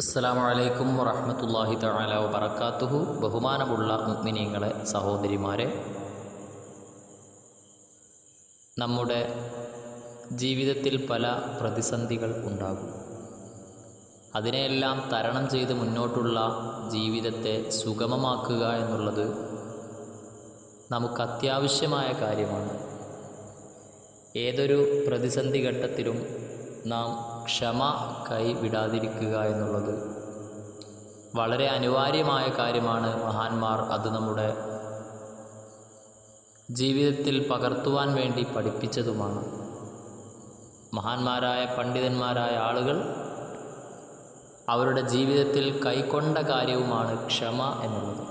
അസ്സലാമു വലൈക്കും വറഹമത്തല്ലാഹി തആല വബറകാതുഹു ബഹുമാനമുള്ള മുഅ്മിനീങ്ങളെ സഹോദരിമാരെ നമ്മുടെ ജീവിതത്തിൽ പല പ്രതിസന്ധികൾ ഉണ്ടാകും. അതിനെയെല്ലാം തരണം ചെയ്ത് മുന്നോട്ടുള്ള ജീവിതത്തെ സുഗമമാക്കുക എന്നുള്ളത് നമുക്ക് അത്യാവശ്യമായ കാര്യമാണ്. ഏതൊരു പ്രതിസന്ധി ഘട്ടത്തിലും നാം ക്ഷമ കൈവിടാതിരിക്കുക എന്നുള്ളത് വളരെ അനിവാര്യമായ കാര്യമാണ് മഹാന്മാർ അത് നമ്മുടെ ജീവിതത്തിൽ പകർത്തുവാൻ വേണ്ടി പഠിപ്പിച്ചതുമാണ്. മഹാന്മാരായ പണ്ഡിതന്മാരായ ആളുകൾ അവരുടെ ജീവിതത്തിൽ കൈക്കൊണ്ട കാര്യവുമാണ് ക്ഷമ എന്നുള്ളത്.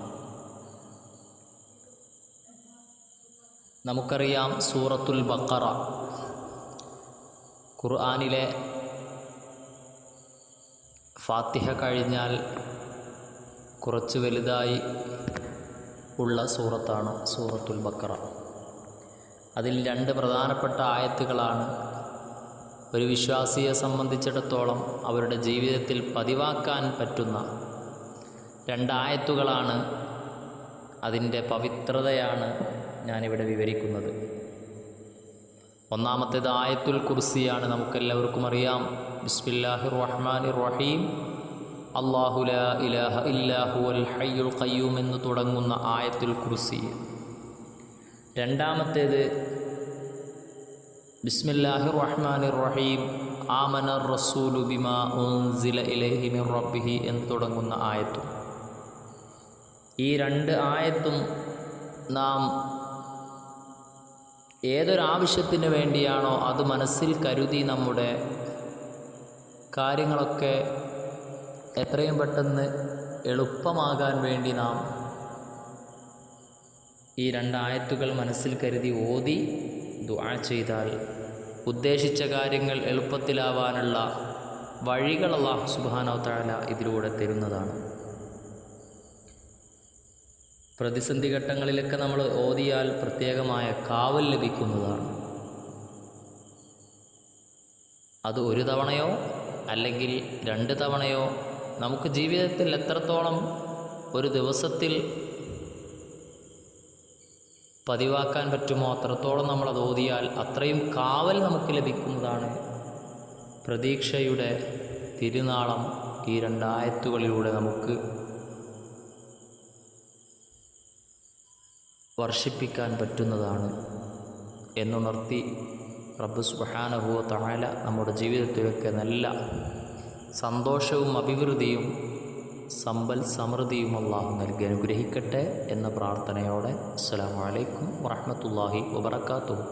നമുക്കറിയാം സൂറത്തുൽ ബക്കറ ഖുർആാനിലെ ഫാത്തിഹ കഴിഞ്ഞാൽ കുറച്ച് വലുതായി ഉള്ള സൂറത്താണ് സൂറത്തുൽ ബക്കറ. അതിൽ രണ്ട് പ്രധാനപ്പെട്ട ആയത്തുകളാണ് ഒരു വിശ്വാസിയെ സംബന്ധിച്ചിടത്തോളം അവരുടെ ജീവിതത്തിൽ പതിവാക്കാൻ പറ്റുന്ന രണ്ടായത്തുകളാണ് അതിന്റെ പവിത്രതയാണ് ഞാനിവിടെ വിവരിക്കുന്നത്. ഒന്നാമത്തേത് ആയത്തുൽ കുർസിയാണ് നമുക്കെല്ലാവർക്കും അറിയാം. ബിസ്മില്ലാഹി റഹ്മാനിർ റഹീം അള്ളാഹു ഇലാഹ ഇല്ലാഹു അൽ ഹയ്യുൽ ഖയ്യൂം എന്ന് തുടങ്ങുന്ന ആയത്തുൽ കുർസി. രണ്ടാമത്തേത് ബിസ്മില്ലാഹി റഹ്മാനിർ റഹീം ആമന റസൂലു ബിമാ ഉൻസില ഇലൈഹി മിർ റബ്ബിഹി എന്ന് തുടങ്ങുന്ന ആയത്തും. ഈ രണ്ട് ആയത്തും നാം ഏതൊരാവശ്യത്തിന് വേണ്ടിയാണോ അത് മനസ്സിൽ കരുതി നമ്മുടെ കാര്യങ്ങളൊക്കെ എത്രയും പെട്ടെന്ന് എളുപ്പമാകാൻ വേണ്ടി നാം ഈ രണ്ടായത്തുകൾ മനസ്സിൽ കരുതി ഓതി ദുആ ചെയ്താൽ ഉദ്ദേശിച്ച കാര്യങ്ങൾ എളുപ്പത്തിലാവാനുള്ള വഴികൾ അള്ളാഹു സുബാനോ താല ഇതിലൂടെ തരുന്നതാണ്. പ്രതിസന്ധി ഘട്ടങ്ങളിലൊക്കെ നമ്മൾ ഓതിയാൽ പ്രത്യേകമായ കാവൽ ലഭിക്കുന്നതാണ് അത് ഒരു തവണയോ അല്ലെങ്കിൽ രണ്ട് തവണയോ നമുക്ക് ജീവിതത്തിൽ എത്രത്തോളം ഒരു ദിവസത്തിൽ പതിവാക്കാൻ പറ്റുമോ അത്രത്തോളം നമ്മൾ അത് ഓതിയാൽ അത്രയും കാവൽ നമുക്ക് ലഭിക്കുന്നതാണ് പ്രതീക്ഷയുടെ തിരുനാളം ഈ രണ്ടായത്തുകളിലൂടെ നമുക്ക് വർഷിപ്പിക്കാൻ പറ്റുന്നതാണ് എന്നുണർത്തി റബ്ബ് സുബഹാനഹുവ തആല നമ്മുടെ ജീവിതത്തിലൊക്കെ നല്ല സന്തോഷവും അഭിവൃദ്ധിയും സമ്പൽ സമൃദ്ധിയും അള്ളാഹു നൽകി അനുഗ്രഹിക്കട്ടെ എന്ന പ്രാർത്ഥനയോടെ അസ്സാം വലൈക്കും വറഹമത്തല്ലാഹി വബറകാതുഹു.